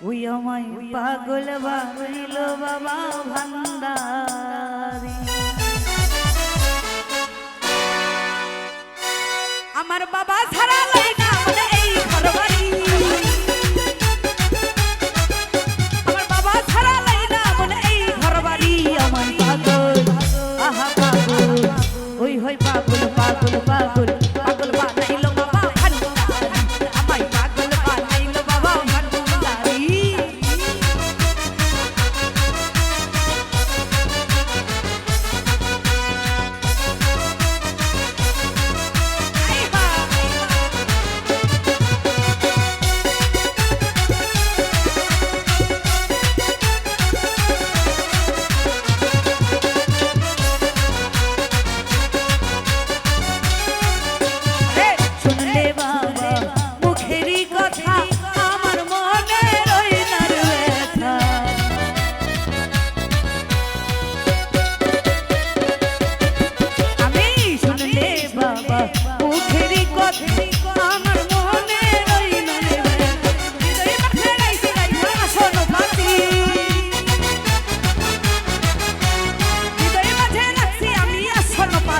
ওই আমায় পাগল বানাইলো বাবা ভান্ডারি। আমার বাবা ছাড়া লই না মনে আমার বাবা ছাড়া লই না মনে এই ঘর বাড়ি আমার পাগল, আহা পাগল, ওই হই পাগল পাগল পাগল।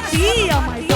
আসন পাতি আমায় পাগল আমায়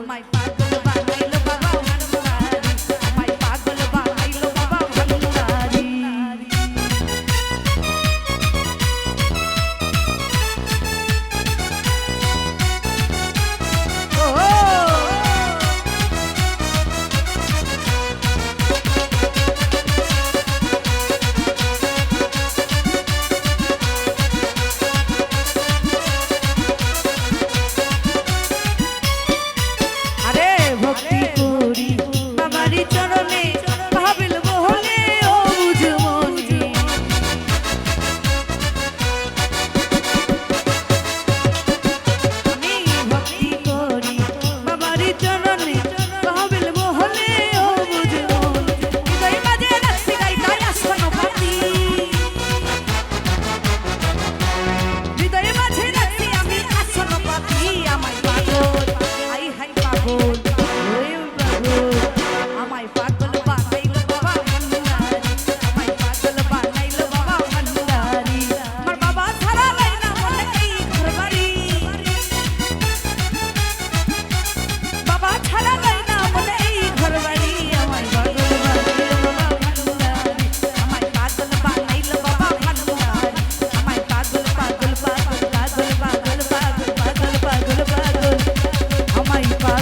on my phone. yeah.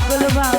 পাগল বা